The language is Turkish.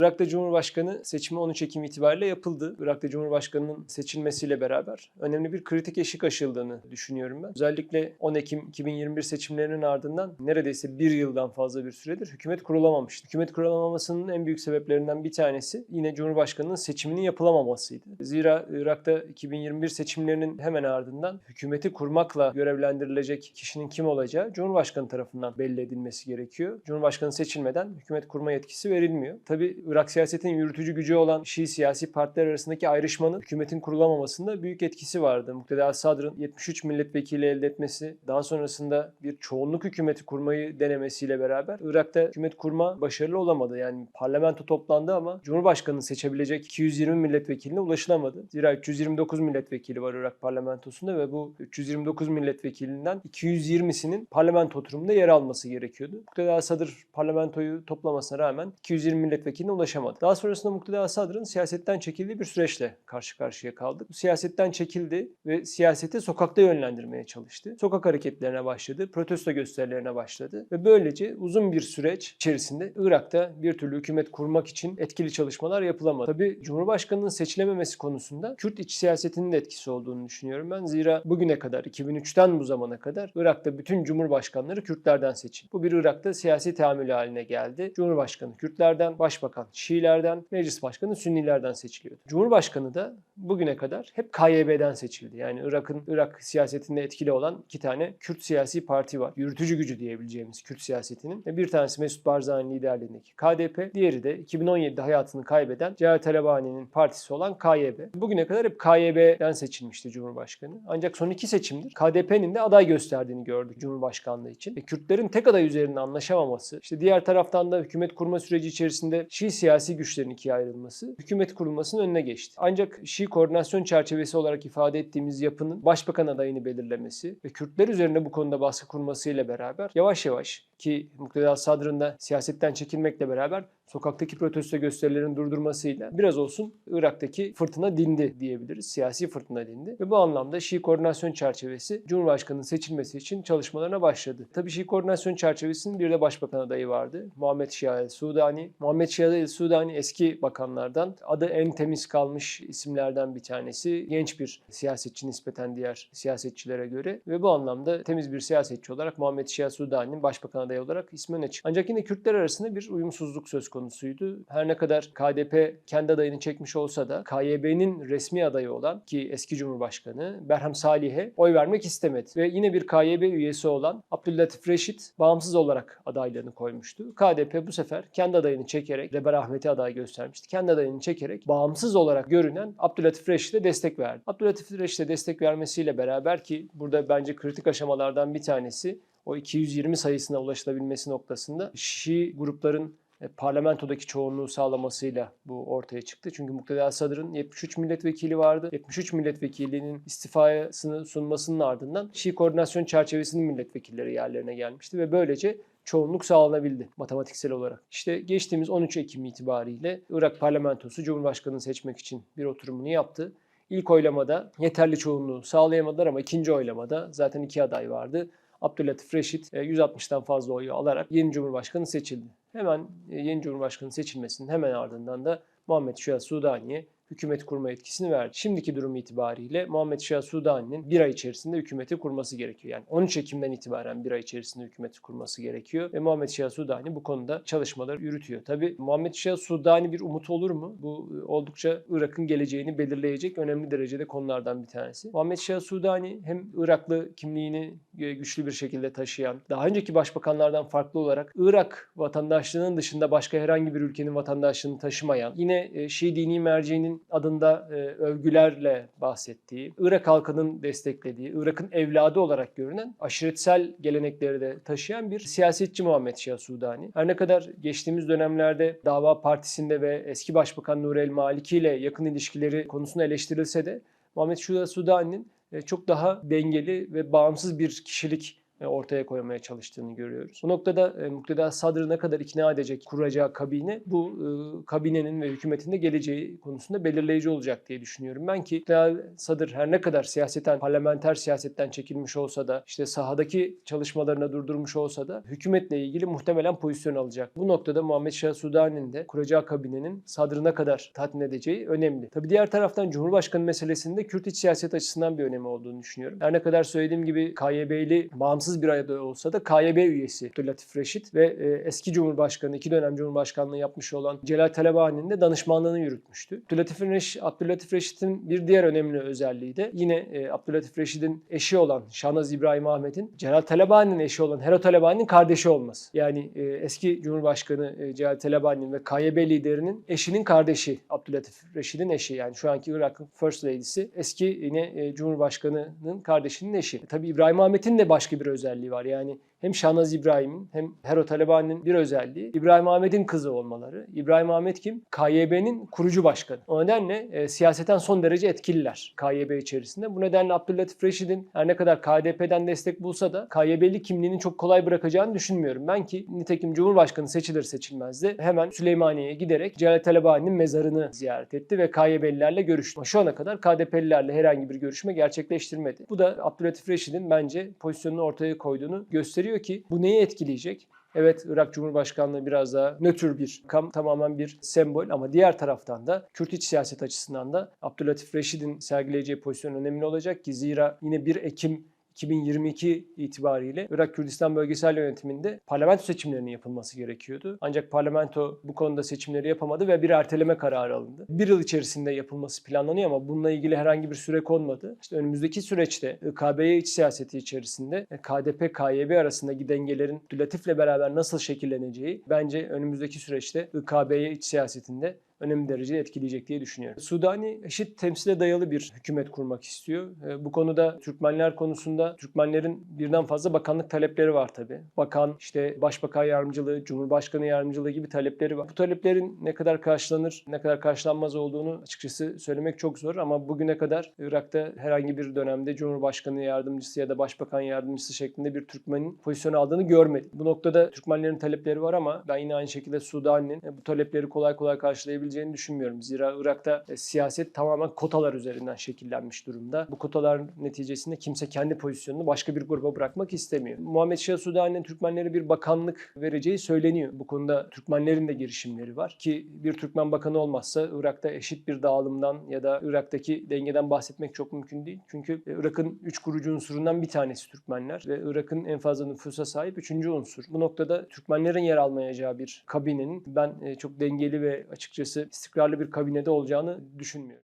Irak'ta Cumhurbaşkanı seçimi 13 Ekim itibariyle yapıldı. Irak'ta Cumhurbaşkanı'nın seçilmesiyle beraber önemli bir kritik eşik aşıldığını düşünüyorum ben. Özellikle 10 Ekim 2021 seçimlerinin ardından neredeyse bir yıldan fazla bir süredir hükümet kurulamamıştı. Hükümet kurulamamasının en büyük sebeplerinden bir tanesi yine Cumhurbaşkanı'nın seçiminin yapılamamasıydı. Zira Irak'ta 2021 seçimlerinin hemen ardından hükümeti kurmakla görevlendirilecek kişinin kim olacağı Cumhurbaşkanı tarafından belli edilmesi gerekiyor. Cumhurbaşkanı seçilmeden hükümet kurma yetkisi verilmiyor. Tabi Irak siyasetinin yürütücü gücü olan Şii siyasi partiler arasındaki ayrışmanın hükümetin kurulamamasında büyük etkisi vardı. Mukteda Sadr'ın 73 milletvekili elde etmesi, daha sonrasında bir çoğunluk hükümeti kurmayı denemesiyle beraber Irak'ta hükümet kurma başarılı olamadı. Yani parlamento toplandı ama Cumhurbaşkanını seçebilecek 220 milletvekiline ulaşılamadı. Zira 329 milletvekili var Irak parlamentosunda ve bu 329 milletvekilinden 220'sinin parlamento oturumunda yer alması gerekiyordu. Mukteda Sadr parlamentoyu toplamasına rağmen 220 milletvekiline ulaşamadı. Daha sonrasında Mukteda Sadr'ın siyasetten çekildiği bir süreçle karşı karşıya kaldık. Siyasetten çekildi ve siyaseti sokakta yönlendirmeye çalıştı. Sokak hareketlerine başladı, protesto gösterilerine başladı ve böylece uzun bir süreç içerisinde Irak'ta bir türlü hükümet kurmak için etkili çalışmalar yapılamadı. Tabii Cumhurbaşkanının seçilememesi konusunda Kürt iç siyasetinin de etkisi olduğunu düşünüyorum ben. Zira bugüne kadar 2003'ten bu zamana kadar Irak'ta bütün cumhurbaşkanları Kürtlerden seçildi. Bu bir Irak'ta siyasi tahammül haline geldi. Cumhurbaşkanı Kürtlerden, başbakan Şiilerden, meclis başkanı Sünnilerden seçiliyordu. Cumhurbaşkanı da bugüne kadar hep KYB'den seçildi. Yani Irak'ın Irak siyasetinde etkili olan iki tane Kürt siyasi parti var. Yürütücü gücü diyebileceğimiz Kürt siyasetinin. Ve Bir tanesi Mesut Barzani liderliğindeki KDP, diğeri de 2017'de hayatını kaybeden Cevdet Talabani'nin partisi olan KYB. Bugüne kadar hep KYB'den seçilmişti Cumhurbaşkanı. Ancak son iki seçimdir KDP'nin de aday gösterdiğini gördük Cumhurbaşkanlığı için. E, Kürtlerin tek aday üzerinde anlaşamaması, işte diğer taraftan da hükümet kurma süreci içerisinde Şii siyasi güçlerin ikiye ayrılması hükümet kurulmasının önüne geçti. Ancak Şii koordinasyon çerçevesi olarak ifade ettiğimiz yapının başbakan adayını belirlemesi ve Kürtler üzerinde bu konuda baskı kurmasıyla beraber yavaş yavaş ki Mukteda Sadr'ın da siyasetten çekilmekle beraber sokaktaki protesto gösterilerin durdurmasıyla biraz olsun Irak'taki fırtına dindi diyebiliriz. Siyasi fırtına dindi. Ve bu anlamda Şii koordinasyon çerçevesi Cumhurbaşkanı'nın seçilmesi için çalışmalarına başladı. Tabii Şii koordinasyon çerçevesinin bir de başbakan adayı vardı. Muhammed Şia el Sudani. Muhammed Şia el Sudani eski bakanlardan. Adı en temiz kalmış isimlerden bir tanesi. Genç bir siyasetçi nispeten diğer siyasetçilere göre. Ve bu anlamda temiz bir siyasetçi olarak Muhammed Şia Sudani'nin başbakan adayı olarak ismi öne çıktı. Ancak yine Kürtler arasında bir uyumsuzluk söz konusuydu. Her ne kadar KDP kendi adayını çekmiş olsa da KYB'nin resmi adayı olan ki eski Cumhurbaşkanı Berham Salih'e oy vermek istemedi. Ve yine bir KYB üyesi olan Abdüllatif Reşit bağımsız olarak adaylığını koymuştu. KDP bu sefer kendi adayını çekerek, Reber Ahmet'i aday göstermişti. Kendi adayını çekerek bağımsız olarak görünen Abdüllatif Reşit'e destek verdi. Abdüllatif Reşit'e destek vermesiyle beraber ki burada bence kritik aşamalardan bir tanesi o 220 sayısına ulaşılabilmesi noktasında Şii grupların e, parlamentodaki çoğunluğu sağlamasıyla bu ortaya çıktı. Çünkü Mukteda Sadr'ın 73 milletvekili vardı. 73 milletvekilinin istifasını sunmasının ardından Şii koordinasyon çerçevesinin milletvekilleri yerlerine gelmişti ve böylece çoğunluk sağlanabildi matematiksel olarak. İşte geçtiğimiz 13 Ekim itibariyle Irak parlamentosu Cumhurbaşkanı'nı seçmek için bir oturumunu yaptı. İlk oylamada yeterli çoğunluğu sağlayamadılar ama ikinci oylamada zaten iki aday vardı. Abdülatif Reşit e, 160'tan fazla oyu alarak yeni Cumhurbaşkanı seçildi. Hemen e, yeni Cumhurbaşkanı seçilmesinin hemen ardından da Muhammed Şia Sudani'ye hükümet kurma yetkisini verdi. Şimdiki durum itibariyle Muhammed Şia Sudani'nin bir ay içerisinde hükümeti kurması gerekiyor. Yani 13 Ekim'den itibaren bir ay içerisinde hükümeti kurması gerekiyor. Ve Muhammed Şia Sudani bu konuda çalışmaları yürütüyor. Tabi Muhammed Şia Sudani bir umut olur mu? Bu e, oldukça Irak'ın geleceğini belirleyecek önemli derecede konulardan bir tanesi. Muhammed Şia Sudani hem Iraklı kimliğini güçlü bir şekilde taşıyan, daha önceki başbakanlardan farklı olarak Irak vatandaşlığının dışında başka herhangi bir ülkenin vatandaşlığını taşımayan, yine e, Şii dini merceğinin adında e, övgülerle bahsettiği, Irak halkının desteklediği, Irak'ın evladı olarak görünen aşiretsel gelenekleri de taşıyan bir siyasetçi Muhammed Şia Sudani. Her ne kadar geçtiğimiz dönemlerde Dava Partisi'nde ve eski Başbakan Nur el Maliki ile yakın ilişkileri konusunda eleştirilse de Muhammed Şia Sudani'nin e, çok daha dengeli ve bağımsız bir kişilik e, ortaya koymaya çalıştığını görüyoruz. Bu noktada e, Mukteda Sadr'ı ne kadar ikna edecek kuracağı kabine bu e, kabinenin ve hükümetin de geleceği konusunda belirleyici olacak diye düşünüyorum. Ben ki Mukteda Sadr her ne kadar siyaseten, parlamenter siyasetten çekilmiş olsa da işte sahadaki çalışmalarına durdurmuş olsa da hükümetle ilgili muhtemelen pozisyon alacak. Bu noktada Muhammed Şah Sudani'nin de kuracağı kabinenin Sadr'ı ne kadar tatmin edeceği önemli. Tabi diğer taraftan Cumhurbaşkanı meselesinde Kürt iç siyaset açısından bir önemi olduğunu düşünüyorum. Her ne kadar söylediğim gibi KYB'li bağımsız bir aday olsa da KYB üyesi Abdülatif Reşit ve e, eski Cumhurbaşkanı, iki dönem Cumhurbaşkanlığı yapmış olan Celal Talabani'nin de danışmanlığını yürütmüştü. Abdülatif, Reş, Abdülatif Reşit'in bir diğer önemli özelliği de yine e, Abdülatif Reşit'in eşi olan Şahnaz İbrahim Ahmet'in Celal Talabani'nin eşi olan Hero Talabani'nin kardeşi olması. Yani e, eski Cumhurbaşkanı e, Celal Talabani'nin ve KYB liderinin eşinin kardeşi Abdülatif Reşit'in eşi. Yani şu anki Irak'ın First Lady'si eski yine e, Cumhurbaşkanı'nın kardeşinin eşi. E, tabii İbrahim Ahmet'in de başka bir özelliği var. Yani hem Şahnaz İbrahim'in hem Hero Talabani'nin bir özelliği İbrahim Ahmet'in kızı olmaları. İbrahim Ahmet kim? KYB'nin kurucu başkanı. O nedenle e, siyaseten son derece etkililer KYB içerisinde. Bu nedenle Abdülatif Reşid'in her ne kadar KDP'den destek bulsa da KYB'li kimliğini çok kolay bırakacağını düşünmüyorum. Ben ki nitekim Cumhurbaşkanı seçilir seçilmez de hemen Süleymaniye'ye giderek Celal Talabani'nin mezarını ziyaret etti ve KYB'lilerle görüştü. Ama şu ana kadar KDP'lilerle herhangi bir görüşme gerçekleştirmedi. Bu da Abdülatif Reşid'in bence pozisyonunu ortaya koyduğunu gösteriyor ki bu neyi etkileyecek? Evet Irak Cumhurbaşkanlığı biraz daha nötr bir kam tamamen bir sembol ama diğer taraftan da Kürt iç siyaset açısından da Abdülatif Reşid'in sergileyeceği pozisyon önemli olacak ki zira yine 1 Ekim 2022 itibariyle Irak Kürdistan Bölgesel Yönetiminde parlamento seçimlerinin yapılması gerekiyordu. Ancak parlamento bu konuda seçimleri yapamadı ve bir erteleme kararı alındı. Bir yıl içerisinde yapılması planlanıyor ama bununla ilgili herhangi bir süre konmadı. İşte önümüzdeki süreçte IKB'ye iç siyaseti içerisinde KDP-KYB arasındaki dengelerin Abdülatif'le beraber nasıl şekilleneceği bence önümüzdeki süreçte IKB'ye iç siyasetinde önemli derecede etkileyecek diye düşünüyorum. Sudani eşit temsile dayalı bir hükümet kurmak istiyor. E, Bu konuda Türkmenler konusunda Türkmenlerin birden fazla bakanlık talepleri var tabii. Bakan, işte başbakan yardımcılığı, cumhurbaşkanı yardımcılığı gibi talepleri var. Bu taleplerin ne kadar karşılanır, ne kadar karşılanmaz olduğunu açıkçası söylemek çok zor ama bugüne kadar Irak'ta herhangi bir dönemde cumhurbaşkanı yardımcısı ya da başbakan yardımcısı şeklinde bir Türkmenin pozisyon aldığını görmedim. Bu noktada Türkmenlerin talepleri var ama ben yine aynı şekilde Sudani'nin e, bu talepleri kolay kolay karşılayabileceğini düşünmüyorum. Zira Irak'ta e, siyaset tamamen kotalar üzerinden şekillenmiş durumda. Bu kotalar neticesinde kimse kendi pozisyonunu başka bir gruba bırakmak istemiyor. Muhammed Şah Sudani'nin Türkmenlere bir bakanlık vereceği söyleniyor. Bu konuda Türkmenlerin de girişimleri var ki bir Türkmen bakanı olmazsa Irak'ta eşit bir dağılımdan ya da Irak'taki dengeden bahsetmek çok mümkün değil. Çünkü e, Irak'ın üç kurucu unsurundan bir tanesi Türkmenler ve Irak'ın en fazla nüfusa sahip üçüncü unsur. Bu noktada Türkmenlerin yer almayacağı bir kabinenin ben e, çok dengeli ve açıkçası istikrarlı bir kabinede olacağını düşünmüyorum.